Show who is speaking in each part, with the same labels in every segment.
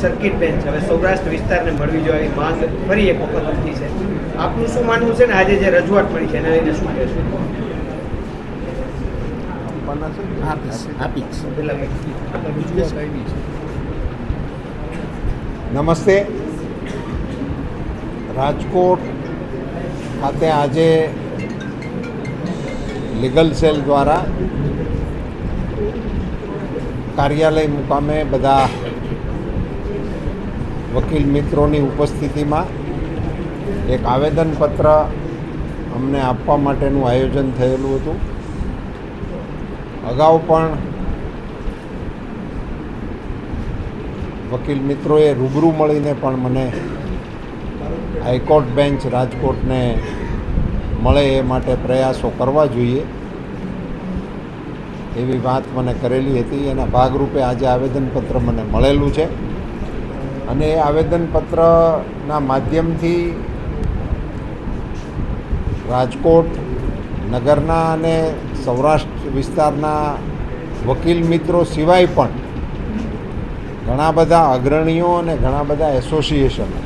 Speaker 1: Circuit bench હવે સૌરાષ્ટ્ર વિસ્તારને મળવી જોઈએ એવી માંગ ફરી એક વખત ઉઠી છે. આપનું શું માનવું છે ને આજે જે રજૂઆત મળી છે એને લઈને શું કહેશું?
Speaker 2: નમસ્તે. રાજકોટ ખાતે આજે લીગલ સેલ દ્વારા કાર્યાલય મુકામે બધા વકીલ મિત્રોની ઉપસ્થિતિમાં એક આવેદનપત્ર અમને આપવા માટેનું આયોજન થયેલું હતું. અગાઉ પણ વકીલ મિત્રોએ રૂબરૂ મળીને પણ મને હાઈકોર્ટ બેન્ચ રાજકોટને મળે એ માટે પ્રયાસો કરવા જોઈએ એવી વાત મને કરેલી હતી. એના ભાગરૂપે આજે આવેદનપત્ર મને મળેલું છે. અને એ આવેદનપત્રના માધ્યમથી રાજકોટ, નગરના અને સૌરાષ્ટ્ર વિસ્તારના વકીલ મિત્રો સિવાય પણ ઘણા બધા અગ્રણીઓ અને ઘણા બધા એસોસિએશનો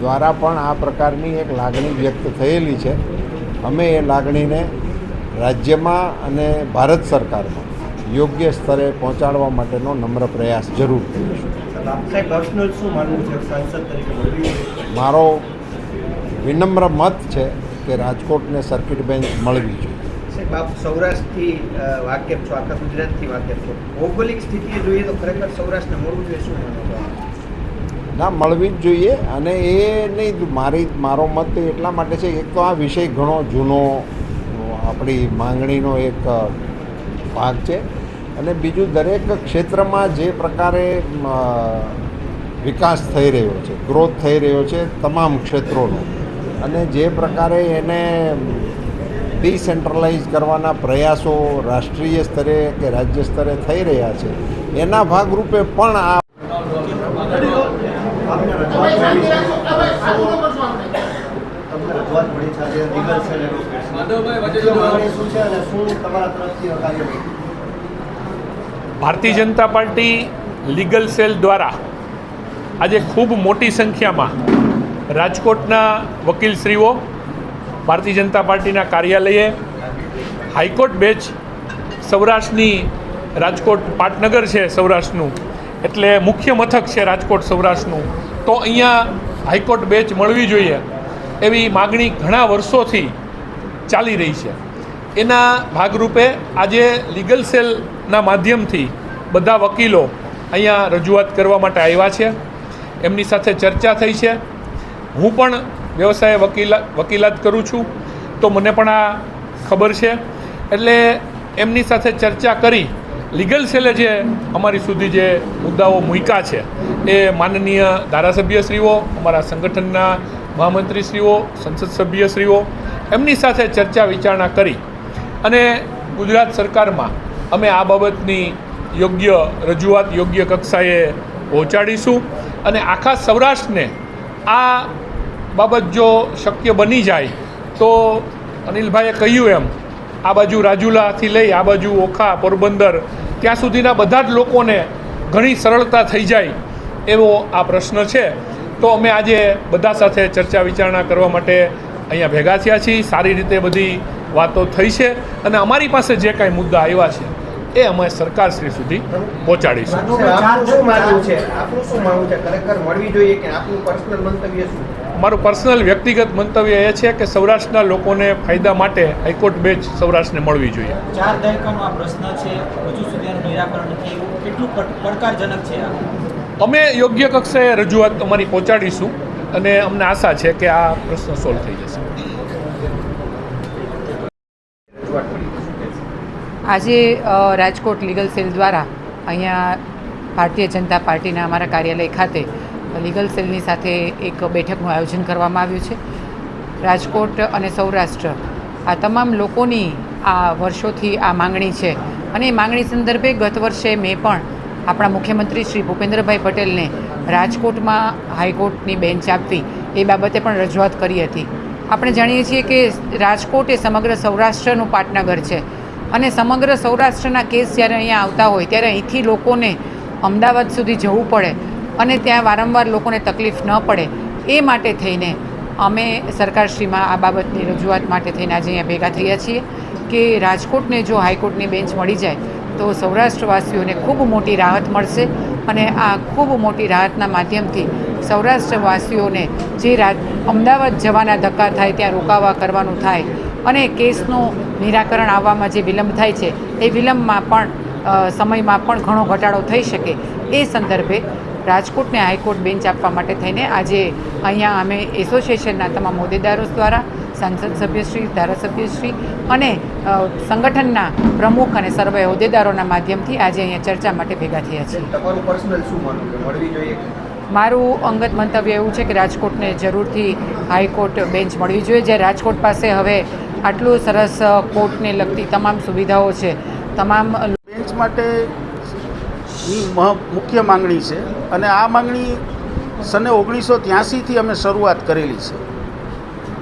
Speaker 2: દ્વારા પણ આ પ્રકારની એક લાગણી વ્યક્ત થયેલી છે. અમે એ લાગણીને રાજ્યમાં અને ભારત સરકારમાં યોગ્ય સ્તરે પહોંચાડવા માટેનો નમ્ર પ્રયાસ જરૂર કરીશું મારો વિનમ્ર મત છે કે રાજકોટને સર્કિટ બેન્ચ મળવી જોઈએ.
Speaker 1: સાહેબ આપ સૌરાષ્ટ્રથી વાકેફ છો? આખા ગુજરાતથી વાકેફ છો? ભૌગોલિક સ્થિતિએ જોઈએ તો ખરેખર સૌરાષ્ટ્રને મળવું જોઈએ શું માનો છો આપ?
Speaker 2: ના મળવી જ જોઈએ અને એ નહીં મારી મારો મત એટલા માટે છે એક તો આ વિષય ઘણો જૂનો આપણી માંગણીનો એક ભાગ છે. અને બીજું દરેક ક્ષેત્રમાં જે પ્રકારે વિકાસ થઈ રહ્યો છે ગ્રોથ થઈ રહ્યો છે તમામ ક્ષેત્રોનો. અને જે પ્રકારે એને ડિસેન્ટ્રલાઇઝ કરવાના પ્રયાસો રાષ્ટ્રીય સ્તરે કે રાજ્ય સ્તરે થઈ રહ્યા છે એના ભાગરૂપે પણ આ
Speaker 1: શું છે અને શું તમારા તરફથી કાર્યવાહી
Speaker 3: Bharatiya Janata party legal cell દ્વારા આજે ખૂબ મોટી સંખ્યામાં રાજકોટના વકીલશ્રીઓ ભારતીય જનતા પાર્ટીના કાર્યાલયે હાઈકોર્ટ બેચ સૌરાષ્ટ્રની રાજકોટ પાટનગર છે સૌરાષ્ટ્રનું, એટલે મુખ્ય મથક છે રાજકોટ સૌરાષ્ટ્રનું. તો અહીંયા હાઈકોર્ટ બેચ મળવી જોઈએ એવી માગણી ઘણા વર્ષોથી ચાલી રહી છે. એના ભાગરૂપે આજે લીગલ સેલના માધ્યમથી બધા વકીલો અહીંયા રજૂઆત કરવા માટે આવ્યા છે. એમની સાથે ચર્ચા થઈ છે. હું પણ વ્યવસાય વકીલા વકીલાત કરું છું. તો મને પણ આ ખબર છે. એટલે એમની સાથે ચર્ચા કરી લીગલ સેલે જે અમારી સુધી જે મુદ્દાઓ મૂક્યા છે એ માનનીય ધારાસભ્યશ્રીઓ, અમારા સંગઠનના મહામંત્રીશ્રીઓ, સંસદ સભ્યશ્રીઓ એમની સાથે ચર્ચા વિચારણા કરી અને ગુજરાત સરકારમાં અમે આ બાબતની યોગ્ય રજૂઆત યોગ્ય કક્ષાએ પહોંચાડીશું. અને આખા સૌરાષ્ટ્રને આ બાબત જો શક્ય બની જાય, તો અનિલભાઈએ કહ્યું એમ, આ બાજુ રાજુલાથી લઈ આ બાજુ ઓખા, પોરબંદર, ત્યાં સુધીના બધા જ લોકોને ઘણી સરળતા થઈ જાય એવો આ પ્રશ્ન છે. તો અમે આજે બધા સાથે ચર્ચા વિચારણા કરવા માટે અહીંયા ભેગા થયા છીએ. સારી રીતે બધી વાતો થઈ છે અને અમારી પાસે જે કાંઈ મુદ્દા આવ્યા છે એ અમે સરકારશ્રી સુધી પહોંચાડીશું.
Speaker 1: આપનું શું માનવું છે? આપનું શું માનવું છે? ખરેખર મળવી જોઈએ કે આપનું પર્સનલ મંતવ્ય શું?
Speaker 3: મારું પર્સનલ વ્યક્તિગત મંતવ્ય એ છે કે સૌરાષ્ટ્રના લોકોને ફાયદા માટે હાઈકોર્ટ બેચ સૌરાષ્ટ્રને મળવી જોઈએ.
Speaker 4: ચાર દાયકાનો આ પ્રશ્ન છે હજુ સુધી નિરાકરણ નથી એવું કેટલું પડકારજનક છે
Speaker 3: અમે યોગ્ય કક્ષાએ રજૂઆત અમારી પહોંચાડીશું અને અમને આશા છે કે આ પ્રશ્ન સોલ્વ થઈ જશે
Speaker 1: રજૂઆત મળી છે શું કહેશો?
Speaker 5: આજે રાજકોટ લીગલ સેલ દ્વારા અહીંયા ભારતીય જનતા પાર્ટીના અમારા કાર્યાલય ખાતે લીગલ સેલની સાથે એક બેઠકનું આયોજન કરવામાં આવ્યું છે. રાજકોટ અને સૌરાષ્ટ્ર, આ તમામ લોકોની આ વર્ષોથી આ માંગણી છે. અને એ માંગણી સંદર્ભે ગત વર્ષે મેં પણ આપણા મુખ્યમંત્રી શ્રી ભૂપેન્દ્રભાઈ પટેલને રાજકોટમાં હાઈકોર્ટની બેન્ચ આપવી, એ બાબતે પણ રજૂઆત કરી હતી. આપણે જાણીએ છીએ કે રાજકોટ એ સમગ્ર સૌરાષ્ટ્રનું પાટનગર છે. અને સમગ્ર સૌરાષ્ટ્રના કેસ જ્યારે અહીંયા આવતા હોય, ત્યારે અહીંથી લોકોને અમદાવાદ સુધી જવું પડે અને ત્યાં વારંવાર લોકોને તકલીફ ન પડે. એ માટે થઈને અમે સરકારશ્રીમાં આ બાબતની રજૂઆત માટે થઈને આજે અહીંયા ભેગા થયા છીએ કે રાજકોટને જો હાઈકોર્ટની બેન્ચ મળી જાય, તો સૌરાષ્ટ્રવાસીઓને ખૂબ મોટી રાહત મળશે અને આ ખૂબ મોટી રાહતના માધ્યમથી સૌરાષ્ટ્રવાસીઓને જે અમદાવાદ જવાના ધક્કા થાય, ત્યાં રોકાવા કરવાનું થાય અને કેસનું નિરાકરણ આવવામાં જે વિલંબ થાય છે એ વિલંબમાં પણ સમયમાં પણ ઘણો ઘટાડો થઈ શકે. એ સંદર્ભે રાજકોટને હાઈકોર્ટ બેન્ચ આપવા માટે થઈને આજે અહીંયા અમે એસોસિએશનના તમામ હોદ્દેદારો દ્વારા સાંસદ સભ્યશ્રી ધારાસભ્યશ્રી અને સંગઠનના પ્રમુખ અને સર્વે હોદ્દેદારોના માધ્યમથી આજે અહીંયા ચર્ચા માટે ભેગા થયા છીએ.
Speaker 1: જોઈએ
Speaker 5: મારું અંગત મંતવ્ય એવું છે કે રાજકોટને જરૂરથી હાઈકોર્ટ બેન્ચ મળવી જોઈએ. જે રાજકોટ પાસે હવે આટલું સરસ કોર્ટને લગતી તમામ સુવિધાઓ છે. તમામ
Speaker 6: બેન્ચ માટે મુખ્ય માંગણી છે અને આ માંગણી સને ઓગણીસો ત્યાંસીથી અમે શરૂઆત કરેલી છે.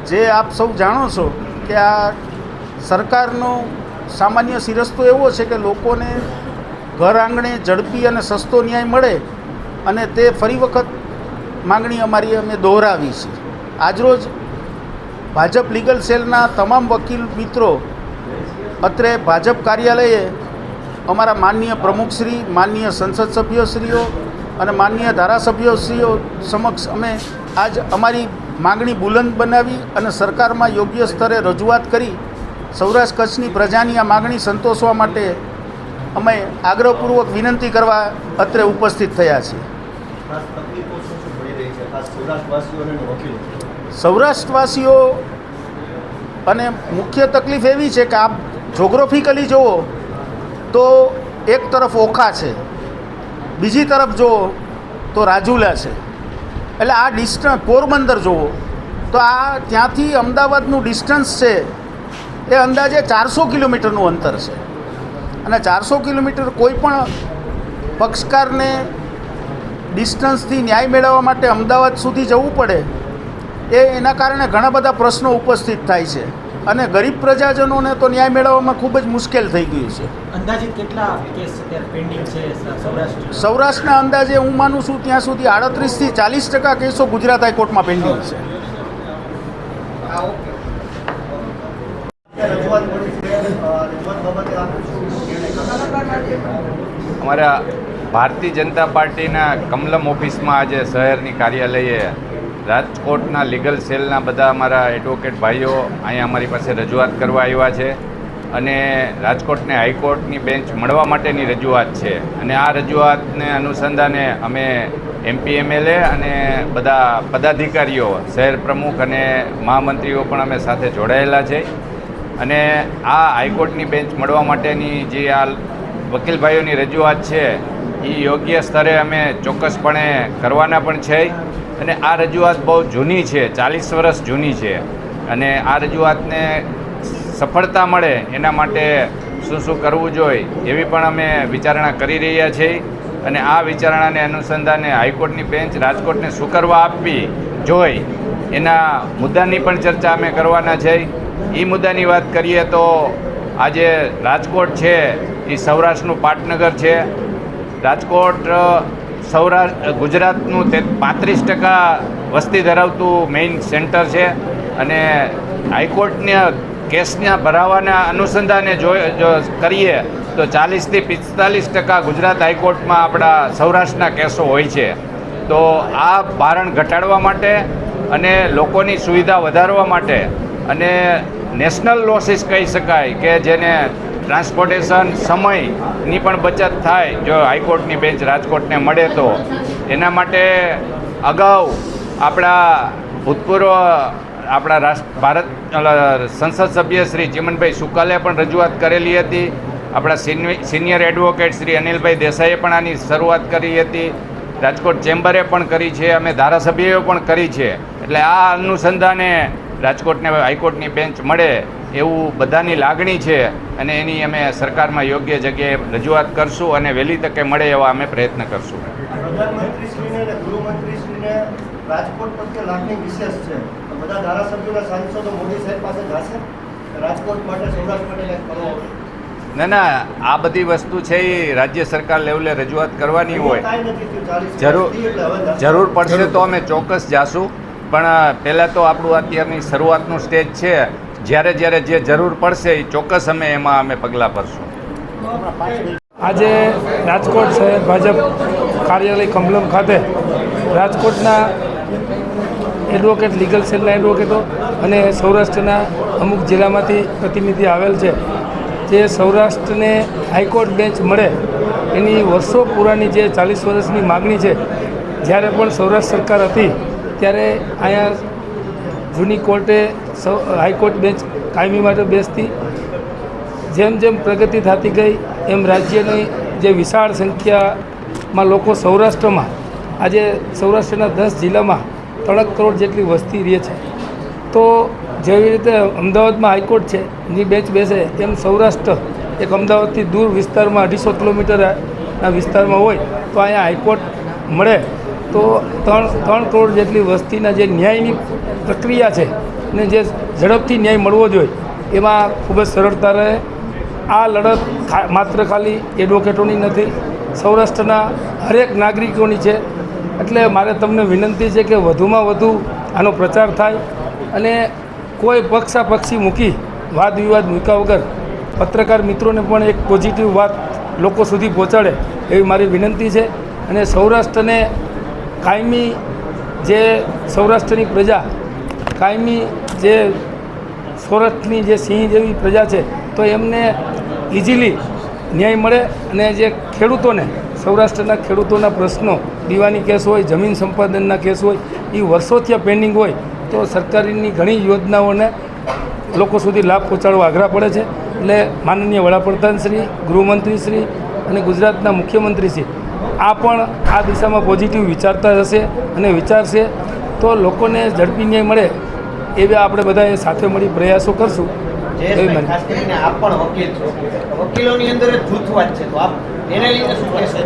Speaker 6: જે આપ સૌ જાણો છો કે આ સરકારનો સામાન્ય સિરસ્તો એવો છે કે લોકોને ઘર આંગણે ઝડપી અને સસ્તો ન્યાય મળે અને તે ફરી વખત માંગણી અમારી અમે દોહરાવી છે. આજરોજ ભાજપ લીગલ સેલના તમામ વકીલ મિત્રો, અત્રે ભાજપ કાર્યાલયે અમારા માનનીય પ્રમુખશ્રી, માનનીય સંસદ સભ્યશ્રીઓ અને માનનીય ધારાસભ્યશ્રીઓ સમક્ષ અમે આજ અમારી માગણી બુલંદ બનાવી અને સરકારમાં યોગ્ય સ્તરે રજૂઆત કરી સૌરાષ્ટ્ર કચ્છની પ્રજાની આ માગણી સંતોષવા માટે અમે આગ્રહપૂર્વક વિનંતી કરવા અત્રે ઉપસ્થિત થયા છીએ. સૌરાષ્ટ્રવાસીઓ અને મુખ્ય તકલીફ એવી છે કે આપ જોગ્રાફિકલી જુઓ તો એક તરફ ઓખા છે, બીજી તરફ જુઓ તો રાજુલા છે. એટલે આ ડિસ્ટન્સ પોરબંદર જુઓ, તો આ ત્યાંથી અમદાવાદનું ડિસ્ટન્સ છે એ અંદાજે ચારસો કિલોમીટરનું અંતર છે. અને ચારસો કિલોમીટર કોઈ પણ પક્ષકારને ડિસ્ટન્સથી ન્યાય મેળવવા માટે અમદાવાદ સુધી જવું પડે એ એના કારણે ઘણા બધા પ્રશ્નો ઉપસ્થિત થાય છે. અને ગરીબ પ્રજાજનોને તો ન્યાય મેળવવામાં ખૂબ જ મુશ્કેલ થઈ ગયું છે.
Speaker 4: અંદાજિત કેટલા કેસ પેન્ડિંગ છે સૌરાષ્ટ્ર
Speaker 6: સૌરાષ્ટ્રના અંદાજે હું માનું છું ત્યાં સુધી આડત્રીસથી ચાલીસ ટકા કેસો ગુજરાત હાઈકોર્ટમાં પેન્ડિંગ છે?
Speaker 7: અમારા ભારતીય જનતા પાર્ટીના કમલમ ઓફિસમાં આજે શહેરની કાર્યાલયે રાજકોટના લીગલ સેલના બધા અમારા એડવોકેટ ભાઈઓ અહીંયા અમારી પાસે રજૂઆત કરવા આવ્યા છે અને રાજકોટને હાઈકોર્ટની બેન્ચ મળવા માટેની રજૂઆત છે. અને આ રજૂઆતને અનુસંધાને અમે એમપી, એમએલએ અને બધા પદાધિકારીઓ, શહેર પ્રમુખ અને મહામંત્રીઓ પણ અમે સાથે જોડાયેલા છે. અને આ હાઈકોર્ટની બેન્ચ મળવા માટેની જે આ વકીલભાઈઓની રજૂઆત છે એ યોગ્ય સ્તરે અમે ચોક્કસપણે કરવાના પણ છે. અને આ રજૂઆત બહુ જૂની છે, ચાલીસ વર્ષ જૂની છે. અને આ રજૂઆતને સફળતા મળે એના માટે શું શું કરવું જોઈએ એવી પણ અમે વિચારણા કરી રહ્યા છીએ. અને આ વિચારણાને અનુસંધાને હાઈકોર્ટની બેન્ચ રાજકોટને શું આપવી જોઈ એના મુદ્દાની પણ ચર્ચા અમે કરવાના છે. એ મુદ્દાની વાત કરીએ તો આજે રાજકોટ છે એ સૌરાષ્ટ્રનું પાટનગર છે. રાજકોટ સૌરાષ્ટ્ર ગુજરાતનું તે પાંત્રીસ ટકા વસ્તી ધરાવતું મેઇન સેન્ટર છે અને હાઈકોર્ટના કેસના ભરાવાના અનુસંધાને જો કરીએ તો ચાલીસથી પિસ્તાલીસ ટકા ગુજરાત હાઈકોર્ટમાં આપણા સૌરાષ્ટ્રના કેસો હોય છે. તો આ ભારણ ઘટાડવા માટે અને લોકોની સુવિધા વધારવા માટે અને નેશનલ લોસીસ કહી શકાય કે જેને ટ્રાન્સપોર્ટેશન સમયની પણ બચત થાય જો હાઈકોર્ટની બેન્ચ રાજકોટને મળે તો. એના માટે અગાઉ આપણા ભૂતપૂર્વ આપણા રાષ્ટ્ર ભારત સંસદ સભ્ય શ્રી ચિમનભાઈ સુકાલે પણ રજૂઆત કરેલી હતી. આપણા સિનિયર એડવોકેટ શ્રી અનિલભાઈ દેસાઈએ પણ આની શરૂઆત કરી હતી. રાજકોટ ચેમ્બરે પણ કરી છે, અમે ધારાસભ્યોએ પણ કરી છે. એટલે આ અનુસંધાને રાજકોટને, હાઈકોર્ટની બેન્ચ મળે. એવું બધાની લાગણી છે અને એની અમે સરકારમાં યોગ્ય જગ્યાએ રજૂઆત કરશું અને વહેલી તકે મળે એવા અમે પ્રયત્ન કરશું.
Speaker 1: પ્રધાનમંત્રીશ્રીને અને ગૃહમંત્રીશ્રીને રાજકોટ પ્રત્યે લાગણી વિશેષ છે. બધા ધારાસભ્યોના સાંસદો મોદી સાહેબ પાસે જશે? રાજકોટ માટે સૌરાષ્ટ્ર માટે
Speaker 7: ના ના આ બધી વસ્તુ છે એ રાજ્ય સરકાર લેવલે રજૂઆત કરવાની હોય. જરૂર જરૂર પડશે તો અમે ચોક્કસ જાશું. પણ પહેલાં તો આપણું અત્યારની શરૂઆતનું સ્ટેજ છે. જ્યારે જ્યારે જે જરૂર પડશે એ ચોક્કસ અમે એમાં અમે પગલાં ભરશું.
Speaker 8: આજે રાજકોટ શહેર ભાજપ કાર્યાલય કમલમ ખાતે રાજકોટના એડવોકેટ, લીગલ સેલના એડવોકેટો અને સૌરાષ્ટ્રના અમુક જિલ્લામાંથી પ્રતિનિધિ આવેલ છે. જે સૌરાષ્ટ્રને હાઈકોર્ટ બેન્ચ મળે, એની વર્ષો પુરાની જે ચાલીસ વર્ષની માગણી છે, જ્યારે પણ સૌરાષ્ટ્ર સરકાર હતી ત્યારે અહીંયા જૂની કોર્ટે સૌ, હાઈકોર્ટ બેન્ચ કાયમી માટે બેસતી. જેમ જેમ પ્રગતિ થતી ગઈ, એમ રાજ્યની જે વિશાળ સંખ્યામાં લોકો સૌરાષ્ટ્રમાં, આજે સૌરાષ્ટ્રના દસ જિલ્લામાં ત્રણ કરોડ જેટલી વસ્તી રહે છે. તો જેવી રીતે અમદાવાદમાં હાઈકોર્ટ છે ની બેન્ચ બેસે, તેમ સૌરાષ્ટ્ર એક અમદાવાદથી દૂર વિસ્તારમાં અઢીસો કિલોમીટરના વિસ્તારમાં હોય, તો અહીંયા હાઈકોર્ટ મળે. તો ત્રણ ત્રણ કરોડ જેટલી વસ્તીના જે ન્યાયની પ્રક્રિયા છે ને જે ઝડપથી ન્યાય મળવો જોઈએ, એમાં ખૂબ જ સરળતા રહે. આ લડત માત્ર ખાલી એડવોકેટોની નથી, સૌરાષ્ટ્રના હરેક નાગરિકોની છે. એટલે મારે તમને વિનંતી છે કે વધુમાં વધુ આનો પ્રચાર થાય અને કોઈ પક્ષાપક્ષી મૂકી વાદ વિવાદ મૂક્યા વગર પત્રકાર મિત્રોને પણ એક પોઝિટિવ વાત લોકો સુધી પહોંચાડે એવી મારી વિનંતી છે. અને સૌરાષ્ટ્રને કાયમી જે સૌરાષ્ટ્રની પ્રજા, કાયમી જે સૌરાષ્ટ્રની જે સિંહ જેવી પ્રજા છે, તો એમને ઇઝીલી ન્યાય મળે અને જે ખેડૂતોને, સૌરાષ્ટ્રના ખેડૂતોના પ્રશ્નો, દીવાની કેસ હોય, જમીન સંપાદનના કેસ હોય એ વર્ષોથી પેન્ડિંગ હોય, તો સરકારની ઘણી યોજનાઓને લોકો સુધી લાભ પહોંચાડવા આગ્રહ પડે છે. એટલે માનનીય વડાપ્રધાન શ્રી ગૃહમંત્રી શ્રી અને ગુજરાતના મુખ્યમંત્રી શ્રી આ પણ આ દિશામાં પોઝિટિવ વિચારતા હશે અને વિચારશે તો લોકોને ઝડપી ન્યાય મળે એવા આપણે બધા સાથે મળી પ્રયાસો કરશું. એવી
Speaker 9: જયેશભાઈ
Speaker 8: મને
Speaker 9: ખાસ કરીને આપ પણ વકીલ છો. વકીલોની અંદર જૂથવાદ છે તો આપ એને લઈને શું કહેશો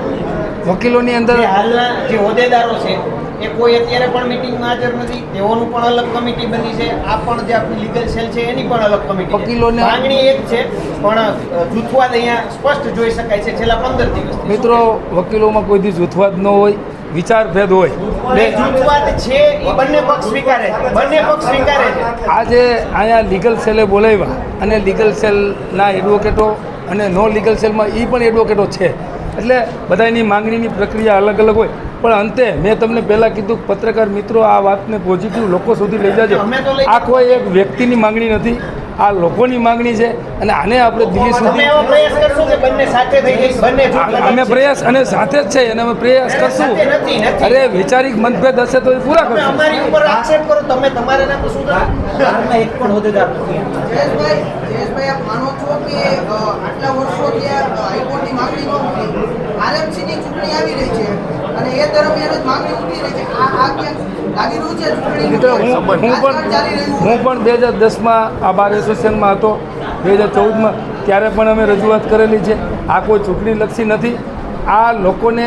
Speaker 8: વકીલોની અંદર
Speaker 9: હાલના જે હોદ્દેદારો છે એ કોઈ અત્યારે પણ મિટિંગમાં હાજર નથી. તેઓનું પણ અલગ કમિટી બની છે. આ પણ જે આપણી લીગલ સેલ છે એની પણ અલગ કમિટી
Speaker 8: વકીલોની
Speaker 9: માંગણી એક છે પણ જૂથવાદ અહીંયા સ્પષ્ટ જોઈ શકાય છે. છેલ્લા પંદર દિવસ
Speaker 8: મિત્રો વકીલોમાં કોઈ દી જૂથવાદ ન હોય વિચાર ભેદ હોય.
Speaker 9: ને
Speaker 8: ને
Speaker 9: જૂથવાદ છે એ બંને પક્ષ સ્વીકારે બંને પક્ષ સ્વીકારે
Speaker 8: આજે અહીંયા લીગલ સેલે બોલાવ્યા અને લીગલ સેલના એડવોકેટો અને નો લીગલ સેલમાં એ પણ એડવોકેટો છે. એટલે બધાની માંગણીની પ્રક્રિયા અલગ અલગ હોય. પણ અંતે મેં તમને પહેલાં કીધું કે પત્રકાર મિત્રો આ વાતને પોઝિટિવ લોકો સુધી લઈ જાજો. આ કોઈ એક વ્યક્તિની માંગણી નથી આ લોકોની માંગણી છે અને આને આપણે દિલ્હી સુધી
Speaker 9: પ્રયાસ કરશો કે બંને સાથે થઈ જઈ બંને જૂથ
Speaker 8: અમે પ્રયાસ અને સાથે જ છે અને અમે પ્રયાસ કરશું. અરે વૈચારિક મતભેદ હશે તો એ પૂરા કરશું.
Speaker 9: અમારી ઉપર આક્ષેપ કરો તમે તમારે ના તો શું કરો?
Speaker 4: હાલમાં એક પણ હોદ્દેદાર નથી.
Speaker 10: જયેશભાઈ જયેશભાઈ આપ માનો છો કે આટલા વર્ષોથી આ હાઈકોર્ટની માંગણી ન આરએમસીની ચૂંટણી આવી રહી છે? અને એ દરમિયાન જ માંગણી ઉઠી રહી છે આ આ લાગી રહ્યું છે
Speaker 8: મિત્રો હું હું પણ હું પણ બે હજાર દસમાં આ બાર એસોસિએશનમાં હતો. બે હજાર ચૌદમાં ત્યારે પણ અમે રજૂઆત કરેલી છે. આ કોઈ ચૂંટણીલક્ષી નથી. આ લોકોને